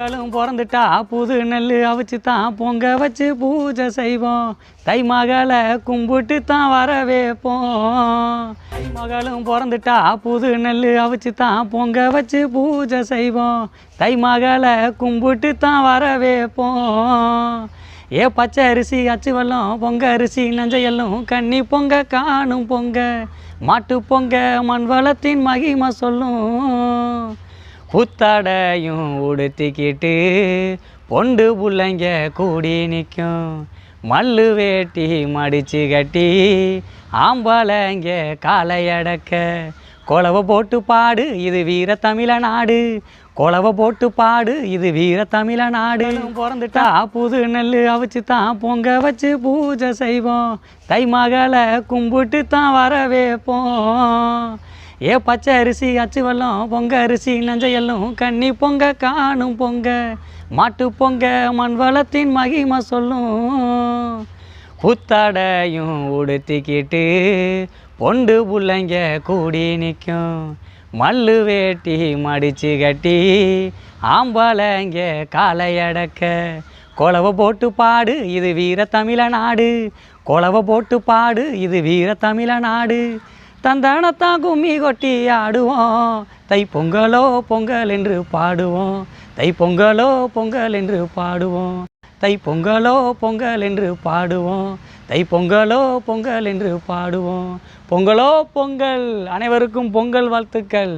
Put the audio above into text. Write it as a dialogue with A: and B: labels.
A: மகளும் பிறந்துட்டா புது நெல் அவிச்சு தான் பொங்க வச்சு பூஜை செய்வோம். தை மகளை கும்பிட்டு தான் வர வைப்போம் தை மகளும் பிறந்துட்டா புது நெல் அவிச்சு தான் பொங்க வச்சு பூஜை செய்வோம். தை மகளை கும்பிட்டு தான் வர வைப்போம் ஏ பச்சை அரிசி அச்சு வெல்லம் பொங்க அரிசி நஞ்சையெல்லும் கன்னி பொங்க காணும் பொங்க மாட்டு பொங்க மண் வளத்தின் மகிமை சொல்லும். புத்தாடையும் உடுத்திக்கிட்டு பொண்டு புள்ளைங்க கூடி நிற்கும் மல்லு வேட்டி மடிச்சு கட்டி ஆம்பாளைங்க காலை அடக்க. குலவை போட்டு பாடு இது வீர தமிழ நாடு. குலவை போட்டு பாடு இது வீர தமிழ நாடு. பிறந்துட்டா? புது நெல் அவிச்சு தான் பொங்க வச்சு பூஜை செய்வோம். தை மகளை கும்பிட்டு தான் வர வைப்போம் ஏ பச்சை அரிசி அச்சு வெள்ளம் பொங்க அரிசி நஞ்சையெல்லும் கன்னி பொங்க காணும் பொங்க மாட்டு பொங்க மண் வளத்தின் மகிமை சொல்லும். புத்தாடையும் உடுத்திக்கிட்டு பொண்டு புள்ளைங்க கூடி நிற்கும். மல்லு வேட்டி மடிச்சு கட்டி ஆம்பாளைங்க காலை அடக்க. போட்டு பாடு இது வீர தமிழ நாடு. குலவை போட்டு பாடு இது வீர தமிழ நாடு. தந்தானத்தான் கும்மி கொட்டி ஆடுவோம். தை பொங்கலோ பொங்கல் என்று பாடுவோம். தை பொங்கலோ பொங்கல் என்று பாடுவோம். தை பொங்கலோ பொங்கல் என்று பாடுவோம். தை பொங்கலோ பொங்கல் என்று பாடுவோம். பொங்கலோ பொங்கல். அனைவருக்கும் பொங்கல் வாழ்த்துக்கள்.